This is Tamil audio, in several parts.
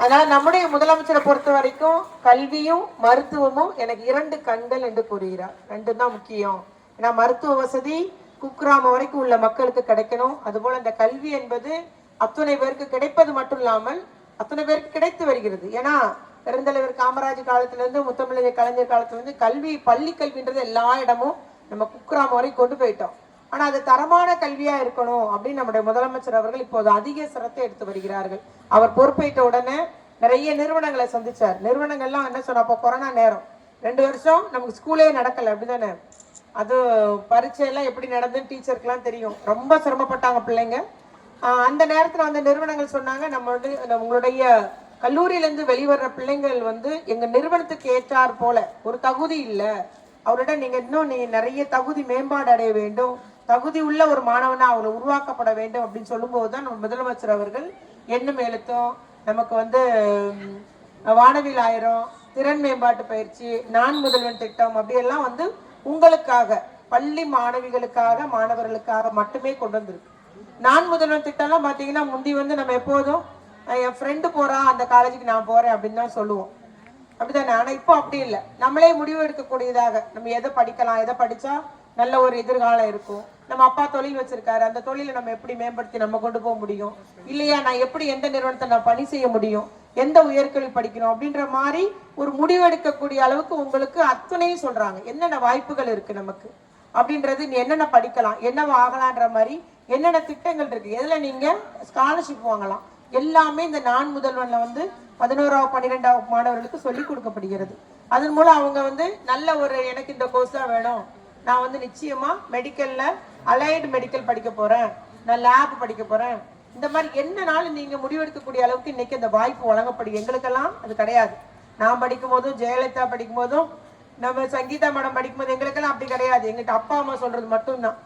அதனால் நம்முடைய முதலமைச்சரை பொறுத்த வரைக்கும் கல்வியும் மருத்துவமும் எனக்கு இரண்டு கண்கள் என்று கூறுகிறார். ரெண்டு தான் முக்கியம். ஏன்னா மருத்துவ வசதி குக்கிராமம் வரைக்கும் உள்ள மக்களுக்கு கிடைக்கணும். அதுபோல் இந்த கல்வி என்பது அத்துணை பேருக்கு கிடைப்பது மட்டும் இல்லாமல் அத்தனை பேருக்கு கிடைத்து வருகிறது. ஏன்னா பெருந்தலைவர் காமராஜ் காலத்திலேருந்து முத்தமிழக முத்தமிழர் கலைஞர் காலத்துலேருந்து கல்வி பள்ளி கல்வின்றது எல்லா இடமும் நம்ம குக்கிராமம் வரைக்கும் கொண்டு போயிட்டோம். ஆனால் அது தரமான கல்வியாக இருக்கணும் அப்படின்னு நம்முடைய முதலமைச்சர் அவர்கள் இப்போது அதிக சிரத்தை எடுத்து வருகிறார்கள். அவர் பொறுப்பேற்ற உடனே நிறைய நிறுவனங்களை சந்திச்சார். நிறுவனங்கள்லாம் என்ன சொன்ன அப்போ கொரோனா நேரம். ரெண்டு வருஷம் நமக்கு ஸ்கூலே நடக்கலை அப்படிதானே? அது பரீட்சையெல்லாம் எப்படி நடந்துன்னு டீச்சருக்குலாம் தெரியும். ரொம்ப சிரமப்பட்டாங்க பிள்ளைங்க. அந்த நேரத்தில் அந்த நிறுவனங்கள் சொன்னாங்க நம்மளுடைய உங்களுடைய கல்லூரியிலேருந்து வெளிவர்ற பிள்ளைங்கள் வந்து எங்கள் நிறுவனத்துக்கு ஏற்றார் போல. ஒரு தகுதி இல்லை. அவரிடம் நீங்கள் இன்னும் நீ நிறைய தகுதி மேம்பாடு அடைய வேண்டும். தகுதி உள்ள ஒரு மாணவனா அவரை உருவாக்கப்பட வேண்டும் அப்படின்னு சொல்லும்போது தான் நம்ம முதலமைச்சர் அவர்கள் எண்ணும் எழுத்தும். நமக்கு வந்து வானவில் ஆயிரம் திறன் மேம்பாட்டு பயிற்சி நான் முதல்வன் திட்டம் அப்படியெல்லாம் வந்து உங்களுக்காக பள்ளி மாணவிகளுக்காக மாணவர்களுக்காக மட்டுமே கொண்டு வந்திருக்கு. நான் முதல்வன் திட்டம்லாம் பார்த்தீங்கன்னா முந்தி வந்து நம்ம எப்போதும் என் ஃப்ரெண்டு போறா அந்த காலேஜுக்கு நான் போறேன் அப்படின்னு தான் சொல்லுவோம். அப்படிதானே ஆனா இப்போ அப்படி இல்லை. நம்மளே முடிவு எடுக்கக்கூடியதாக நம்ம எதை படிக்கலாம் எதை படிச்சா நல்ல ஒரு எதிர்காலம் இருக்கும். நம்ம அப்பா தொழில் வச்சிருக்காரு. அந்த தொழிலை நம்ம எப்படி மேம்படுத்தி நம்ம கொண்டு போக முடியும்? இல்லையா? நான் எப்படி எந்த நிறுவனத்தை நான் பணி செய்ய முடியும்? எந்த உயர்கல்வி படிக்கணும்? அப்படின்ற மாதிரி ஒரு முடிவெடுக்கக்கூடிய அளவுக்கு உங்களுக்கு அத்துணையும் சொல்றாங்க. என்னென்ன வாய்ப்புகள் இருக்கு நமக்கு? அப்படின்றது நீ என்னென்ன படிக்கலாம்? என்னவா ஆகலான்ற மாதிரி என்னென்ன திட்டங்கள் இருக்கு? எதுல நீங்க ஸ்காலர்ஷிப் வாங்கலாம்? எல்லாமே இந்த நான் முதல்வன்ல வந்து பதினோராவது பன்னிரெண்டாவது மாணவர்களுக்கு சொல்லி கொடுக்கப்படுகிறது. அதன் மூலம் அவங்க வந்து நல்ல ஒரு எனக்கு இந்த கோர்ஸ் தான் வேணும். நான் வந்து நிச்சயமா மெடிக்கல்ல அலைடு மெடிக்கல் படிக்க போறேன். நான் லேப் படிக்க போறேன். இந்த மாதிரி என்னனாலும் நீங்க முடிவெடுக்கக்கூடிய அளவுக்கு இன்னைக்கு அந்த வாய்ப்பு வழங்கப்படும் எங்களுக்கெல்லாம் அது கிடையாது. நான் படிக்கும் போதும் ஜெயலலிதா படிக்கும் போதும் நம்ம சங்கீதா மேடம் படிக்கும்போது எங்களுக்கெல்லாம் அப்படி கிடையாது. எங்கிட்ட அப்பா அம்மா சொல்றது மட்டும்தான்.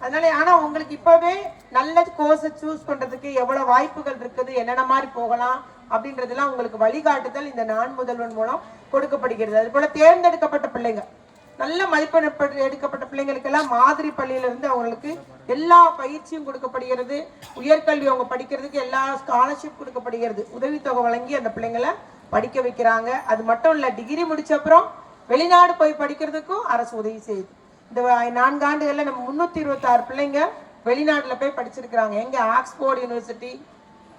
அதனால ஆனா உங்களுக்கு இப்பவே நல்ல கோர்ஸை சூஸ் பண்றதுக்கு எவ்வளவு வாய்ப்புகள் இருக்குது? என்னென்ன மாதிரி போகலாம்? அப்படின்றதுலாம் உங்களுக்கு வழிகாட்டுதல் இந்த நான் முதல்வன் மூலம் கொடுக்கப்படுகிறது. அது போல தேர்ந்தெடுக்கப்பட்ட பிள்ளைங்க. நல்ல மதிப்பெண் பெற்று எடுக்கப்பட்ட பிள்ளைங்களுக்கெல்லாம் மாதிரி பள்ளியிலிருந்து அவங்களுக்கு எல்லா பயிற்சியும் கொடுக்கப்படுகிறது. உயர்கல்வி அவங்க படிக்கிறதுக்கு எல்லா ஸ்காலர்ஷிப் கொடுக்கப்படுகிறது. உதவித்தொகை வழங்கி அந்த பிள்ளைங்களை படிக்க வைக்கிறாங்க. அது மட்டும் இல்லை டிகிரி முடிச்ச அப்புறம் வெளிநாடு போய் படிக்கிறதுக்கும் அரசு உதவி செய்யுது. இந்த நான்கு ஆண்டுகளில் நம்ம முந்நூற்றி இருபத்தி ஆறு பிள்ளைங்க வெளிநாட்டில் போய் படிச்சிருக்கிறாங்க. எங்க ஆக்ஸ்போர்ட் யூனிவர்சிட்டி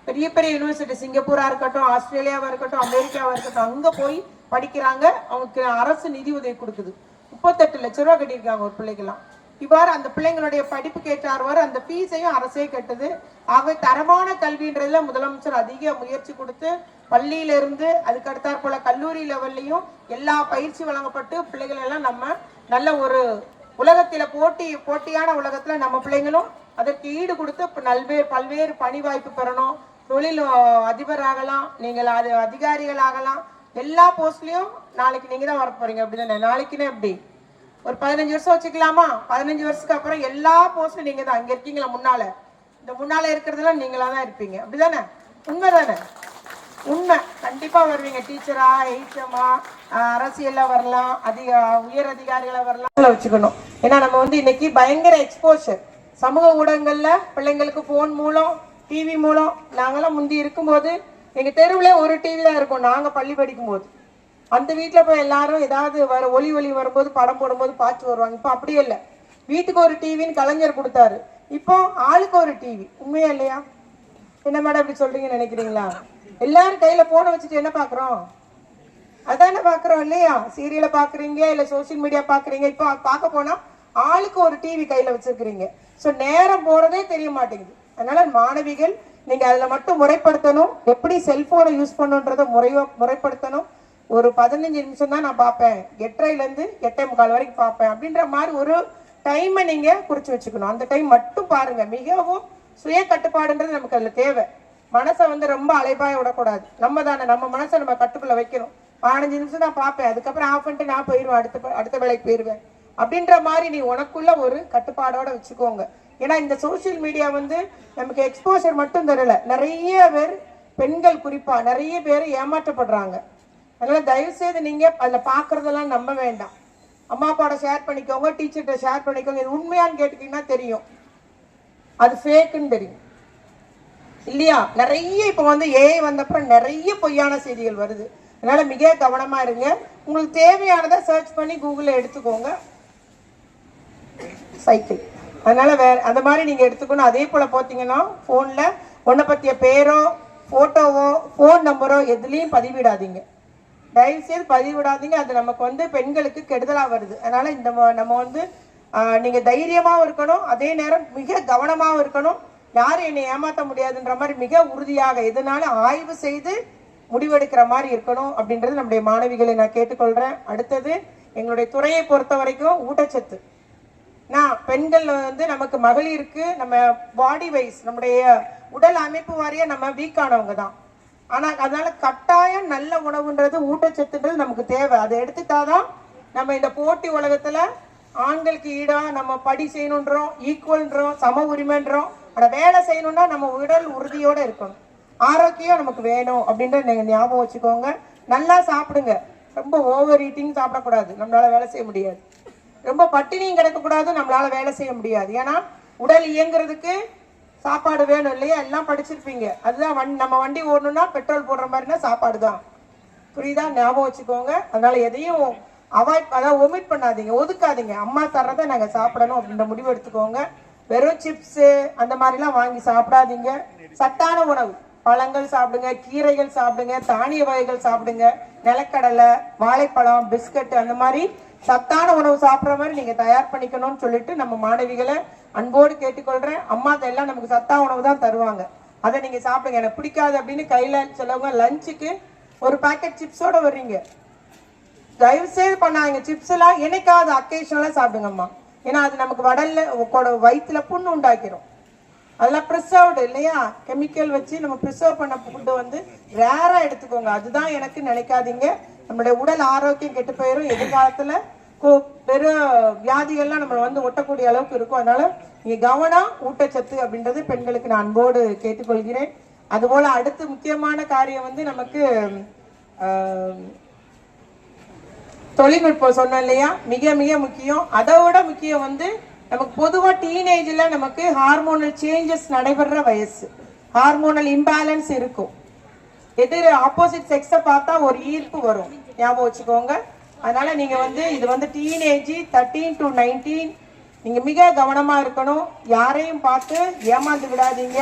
பெரிய பெரிய யூனிவர்சிட்டி சிங்கப்பூரா இருக்கட்டும் ஆஸ்திரேலியாவா இருக்கட்டும் அமெரிக்காவா இருக்கட்டும் அங்க போய் படிக்கிறாங்க. அவங்களுக்கு அரசு நிதி உதவி கொடுக்குது. முப்பத்தெட்டு லட்ச ரூபா கட்டியிருக்காங்க ஒரு பிள்ளைக்கெல்லாம். இவ்வாறு அந்த பிள்ளைங்களுடைய படிப்பு ஏற்றார்வாறு அந்த ஃபீஸையும் அரசே கட்டுது. ஆகவே தரமான கல்வின்றதுல முதலமைச்சர் அதிக முயற்சி கொடுத்து பள்ளியிலிருந்து அதுக்கு அடுத்தாற் போல கல்லூரி லெவல்லையும் எல்லா பயிற்சி வழங்கப்பட்டு பிள்ளைகள் எல்லாம் நம்ம நல்ல ஒரு உலகத்தில போட்டி போட்டியான உலகத்துல நம்ம பிள்ளைங்களும் அதற்கு ஈடு கொடுத்து இப்ப நல்வேறு பல்வேறு பணி வாய்ப்பு பெறணும். தொழில் அதிபராகலாம் அதிபர் ஆகலாம் நீங்கள் அது அதிகாரிகள் ஆகலாம் எல்லா போஸ்ட்லயும் நாளைக்கு நீங்க தான் வர போறீங்க அப்படின்னு நாளைக்குன்னு எப்படி? ஒரு பதினஞ்சு வருஷம் வச்சுக்கலாமா? பதினஞ்சு வருஷத்துக்கு அப்புறம் எல்லா போஸ்டும் நீங்க தான். அங்க இருக்கீங்களா முன்னால? இந்த முன்னால இருக்கிறதெல்லாம் நீங்களா தான் இருப்பீங்க. அப்படிதானே? உண்மை தானே உண்மை. கண்டிப்பா வருவீங்க. டீச்சரா எயிச்சமா அரசியல்ல வரலாம். அதிக உயர் அதிகாரிகளா வரலாம். வச்சுக்கணும். ஏன்னா நம்ம வந்து இன்னைக்கு பயங்கர எக்ஸ்போஷர் சமூக ஊடகங்கள்ல பிள்ளைங்களுக்கு ஃபோன் மூலம் டிவி மூலம் நாங்கெல்லாம் முந்தி இருக்கும்போது எங்க தெருவுல ஒரு டிவி தான் இருக்கும். நாங்க பள்ளி படிக்கும்போது. அந்த வீட்டில் போய் எல்லாரும் ஏதாவது வர ஒலி ஒலி வரும்போது படம் போடும்போது பார்த்து வருவாங்க. இப்போ அப்படியே இல்லை. வீட்டுக்கு ஒரு டிவின்னு கலைஞர் கொடுத்தாரு. இப்போ ஆளுக்கு ஒரு டிவி உண்மையா இல்லையா? என்ன மேடம் இப்படி சொல்றீங்கன்னு நினைக்கிறீங்களா? எல்லாரும் கையில போனை வச்சுட்டு என்ன பாக்குறோம்? அதானே பாக்குறோம் இல்லையா? சீரியலை பாக்குறீங்க இல்ல சோஷியல் மீடியா பாக்குறீங்க. இப்போ பார்க்க போனா ஆளுக்கு ஒரு டிவி கையில வச்சிருக்கிறீங்க. சோ நேரம் போறதே தெரிய மாட்டேங்குது. அதனால மாணவிகள் நீங்கள் அதில் மட்டும் முறைப்படுத்தணும். எப்படி செல்ஃபோனை யூஸ் பண்ணுன்றதை முறையோ முறைப்படுத்தணும். ஒரு பதினஞ்சு நிமிஷம் தான் நான் பார்ப்பேன். எட்டரைலேருந்து எட்டே முக்கால் வரைக்கும் பார்ப்பேன். அப்படின்ற மாதிரி ஒரு டைமை நீங்கள் குறித்து வச்சுக்கணும். அந்த டைம் மட்டும் பாருங்கள் மிகவும் சுய கட்டுப்பாடுன்றது நமக்கு அதில் தேவை. மனசை வந்து ரொம்ப அலைபாய விடக்கூடாது. நம்ம தானே நம்ம மனசை நம்ம கட்டுக்குள்ளே வைக்கணும். பதினஞ்சு நிமிஷம் தான் பார்ப்பேன். அதுக்கப்புறம் ஆஃப் பண்ணிட்டு நான் போயிடுவேன். அடுத்த அடுத்த வேலைக்கு போயிடுவேன். அப்படின்ற மாதிரி நீ உனக்குள்ள ஒரு கட்டுப்பாடோட வச்சுக்கோங்க. ஏன்னா இந்த சோஷியல் மீடியா வந்து நமக்கு எக்ஸ்போஷர் மட்டும் தரல. நிறைய பேர் பெண்கள் குறிப்பாக நிறைய பேர் ஏமாற்றப்படுறாங்க. அதனால் தயவு செய்து அதில் பார்க்குறதெல்லாம் நம்ப வேண்டாம். அம்மா அப்பாவோட ஷேர் பண்ணிக்கோங்க டீச்சர்கிட்ட ஷேர் பண்ணிக்கோங்க. இது உண்மையான்னு கேட்டுக்கிட்டீங்கன்னா தெரியும். அது ஃபேக்குன்னு தெரியும். இல்லையா? நிறைய இப்போ வந்து ஏஐ வந்தப்போ நிறைய பொய்யான செய்திகள் வருது. அதனால் மிக கவனமாக இருங்க. உங்களுக்கு தேவையானதை சர்ச் பண்ணி கூகுளில் எடுத்துக்கோங்க. சைக்கிள் அதனால வேற அந்த மாதிரி நீங்கள் எடுத்துக்கணும். அதே போல் பார்த்தீங்கன்னா ஃபோனில் உன்னை பற்றிய பேரோ ஃபோட்டோவோ ஃபோன் நம்பரோ எதுலேயும் பதிவிடாதீங்க. தயவுசெய்து பதிவிடாதீங்க. அது நமக்கு வந்து பெண்களுக்கு கெடுதலாக வருது. அதனால் இந்த ம- நம்ம வந்து நீங்கள் தைரியமாகவும் இருக்கணும். அதே நேரம் மிக கவனமாகவும் இருக்கணும். யாரும் என்னை ஏமாற்ற முடியாதுன்ற மாதிரி மிக உறுதியாக எதனால ஆய்வு செய்து முடிவெடுக்கிற மாதிரி இருக்கணும் அப்படின்றது நம்முடைய மாணவிகளை நான் கேட்டுக்கொள்கிறேன் அடுத்தது எங்களுடைய துறையை பொறுத்த வரைக்கும் ஊட்டச்சத்து. நான் பெண்கள் வந்து நமக்கு மகளிருக்கு நம்ம பாடி வைஸ் நம்முடைய உடல் அமைப்பு வாரியாக நம்ம வீக்கானவங்க தான். ஆனால் அதனால் கட்டாயம் நல்ல உணவுன்றது ஊட்டச்சத்துன்றது நமக்கு தேவை. அதை எடுத்துட்டாதான் நம்ம இந்த போட்டி உலகத்தில் ஆண்களுக்கு ஈடாக நம்ம படி செய்யணுன்றோம் ஈக்குவல்ன்றோம் சம உரிமைன்றோம். ஆனால் வேலை செய்யணும்னா நம்ம உடல் உறுதியோடு இருக்கணும். ஆரோக்கியம் நமக்கு வேணும் அப்படின்ற நீங்கள் ஞாபகம் வச்சுக்கோங்க. நல்லா சாப்பிடுங்க. ரொம்ப ஓவர் ஈட்டிங் சாப்பிடக்கூடாது. நம்மளால் வேலை செய்ய முடியாது. ரொம்ப பட்டினியும் கிடக்கக்கூடாது நம்மளால வேலை செய்ய முடியாது. ஏன்னா உடல் இயங்குறதுக்கு சாப்பாடு வேணும் இல்லையா? எல்லாம் படிச்சிருப்பீங்க. அதுதான் வண் நம்ம வண்டி ஓடணும்னா பெட்ரோல் போடுற மாதிரினா சாப்பாடு தான் புரியுதா? ஞாபகம் வச்சுக்கோங்க. அதனால எதையும் அவாய்ட் அதாவது ஒமிட் பண்ணாதீங்க. ஒதுக்காதீங்க. அம்மா தர்றதை நாங்கள் சாப்பிடணும் அப்படின்ற முடிவு எடுத்துக்கோங்க. வெறும் சிப்ஸு அந்த மாதிரிலாம் வாங்கி சாப்பிடாதீங்க. சத்தான உணவு. பழங்கள் சாப்பிடுங்க கீரைகள் சாப்பிடுங்க தானிய வகைகள் சாப்பிடுங்க நிலக்கடலை வாழைப்பழம் பிஸ்கட் அந்த மாதிரி சத்தான உணவு சாப்பிட்ற மாதிரி நீங்க தயார் பண்ணிக்கணும்னு சொல்லிட்டு நம்ம மாணவிகளை அன்போடு கேட்டுக்கொள்றேன். அம்மா எல்லாம் நமக்கு சத்தா உணவு தான் தருவாங்க. அதை நீங்க சாப்பிடுங்க. எனக்கு பிடிக்காது அப்படின்னு கையில சிலவங்க லஞ்சுக்கு ஒரு பேக்கெட் சிப்ஸோட வர்றீங்க. தயவு செய்து பண்ணாங்க சிப்ஸ் எல்லாம் என்னைக்காவது அக்கேஷனலா சாப்பிடுங்கம்மா. ஏன்னா அது நமக்கு வடல்ல வயிற்றுல புண்ணு உண்டாக்கிரும். அதெல்லாம் ப்ரிசர்வ்டு இல்லையா? கெமிக்கல் வச்சு நம்ம ப்ரிசர்வ் பண்ண ஃபுட்டு வந்து ரேராக எடுத்துக்கோங்க. அதுதான் எனக்கு நினைக்காதீங்க. நம்மளுடைய உடல் ஆரோக்கியம் கெட்டு போயிடும் எதிர்காலத்தில் கோ- பெரு வியாதிகள்லாம் நம்மளை வந்து ஒட்டக்கூடிய அளவுக்கு இருக்கும். அதனால் நீங்கள் கவனம் ஊட்டச்சத்து அப்படின்றது பெண்களுக்கு நான் அன்போடு கேட்டுக்கொள்கிறேன். அதுபோல் அடுத்து முக்கியமான காரியம் வந்து நமக்கு தொழில்நுட்பம் சொன்னோம் இல்லையா? மிக மிக முக்கியம். அதை விட முக்கியம் வந்து நமக்கு பொதுவாக டீனேஜ்ல நமக்கு ஹார்மோனல் சேஞ்சஸ் நடைபெற வயசு. ஹார்மோனல் இம்பேலன்ஸ் இருக்கும். எதிர் ஆப்போசிட் செக்ஸை பார்த்தா ஒரு ஈர்ப்பு வரும். ஞாபகம் வச்சுக்கோங்க. அதனால நீங்கள் வந்து இது வந்து டீனேஜ் தேர்ட்டீன் டு நைன்டீன் நீங்கள் மிக கவனமா இருக்கணும். யாரையும் பார்த்து ஏமாந்து விடாதீங்க.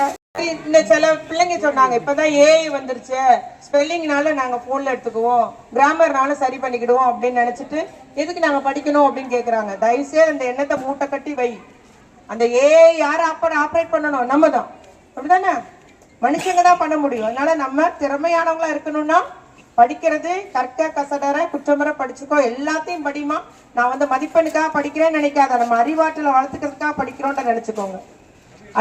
இந்த சில பிள்ளைங்க சொன்னாங்க. இப்பதான் ஏஐ வந்துருச்சு. ஸ்பெல்லிங்னால நாங்க போன்ல எடுத்துக்குவோம். கிராமர்னால சரி பண்ணிக்கிடுவோம் அப்படின்னு நினைச்சிட்டு எதுக்கு நாங்க படிக்கணும் அப்படின்னு கேக்குறாங்க. தயவுசெய்து அந்த எண்ணத்தை மூட்டை கட்டி வை. அந்த ஏஐ யார் ஆப்பர் ஆப்ரேட் பண்ணணும்? நம்ம தான் அப்படிதானே மனுஷங்க தான் பண்ண முடியும். அதனால நம்ம திறமையானவங்களா இருக்கணும்னா படிக்கிறது கற்க கசடற குற்றமுறை படிச்சுக்கோ. எல்லாத்தையும் படிமா நான் வந்து மதிப்பெண்ணுக்காக படிக்கிறேன்னு நினைக்காத. நம்ம அறிவாற்றலை வளர்த்துக்கிறதுக்காக படிக்கிறோம்னு நினைச்சுக்கோங்க.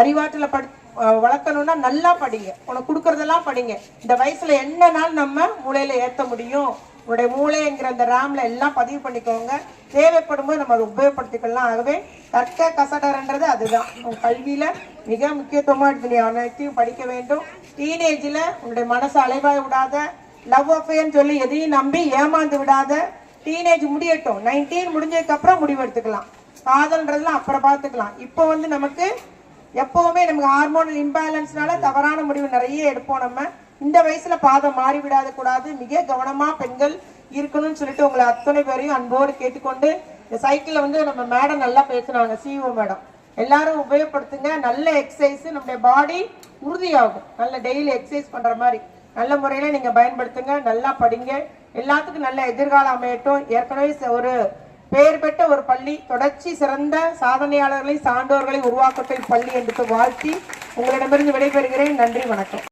அறிவாற்றலை படி வளர்க்கணும்னா நல்லா படிங்க. உனக்கு கொடுக்கறதெல்லாம் படிங்க. இந்த வயசுல நாள் நம்ம மூளையில ஏத்த முடியும்? உன்னுடைய மூளைங்கிற அந்த ரேம்ல எல்லாம் பதிவு பண்ணிக்கோங்க. தேவைப்படும் போது நம்ம அதை உபயோகப்படுத்திக்கலாம். ஆகவே தர்க்க கசடரன்றது அதுதான். உன் கல்வியில மிக முக்கியத்துவமா எடுத்து நீ அனைத்தையும் படிக்க வேண்டும். டீனேஜில் உன்னுடைய மனசை அலைவாய் விடாத. லவ் அஃபேர்னு சொல்லி எதையும் நம்பி ஏமாந்து விடாத. டீனேஜ் முடியட்டும். நைன்டீன் முடிஞ்சதுக்கு அப்புறம் முடிவு எடுத்துக்கலாம். காதல்ன்றதுலாம் அப்புறம் பார்த்துக்கலாம். இப்போ வந்து நமக்கு எப்பவுமே நமக்கு ஹார்மோனல் இம்பேலன்ஸ்னால தவறான முடிவு நிறைய எடுப்போம் நம்ம. இந்த வயசுல பாதம் மாறி விடாத கூடாது. மிக கவனமா பெண்கள் இருக்கணும்னு சொல்லிட்டு உங்களை அத்தனை பேரையும் அன்போடு கேட்டுக்கொண்டு இந்த சைக்கிளில் வந்து நம்ம மேடம் நல்லா பேசுனாங்க சிஓ மேடம் எல்லாரும் உபயோகப்படுத்துங்க. நல்ல எக்ஸசைஸ் நம்முடைய பாடி உறுதியாகும். நல்ல டெய்லி எக்ஸசைஸ் பண்ற மாதிரி. நல்ல முறையில நீங்க பயன்படுத்துங்க. நல்லா படிங்க. எல்லாத்துக்கும் நல்ல எதிர்காலம் அமையட்டும். ஏற்கனவே ச- ஒரு பெயர் பெற்ற ஒரு பள்ளி தொடர்ச்சி சிறந்த சாதனையாளர்களை சான்றோர்களை உருவாக்கட்டும் இப்பள்ளி என்று வாழ்த்தி உங்களிடமிருந்து விடைபெறுகிறேன். நன்றி வணக்கம்.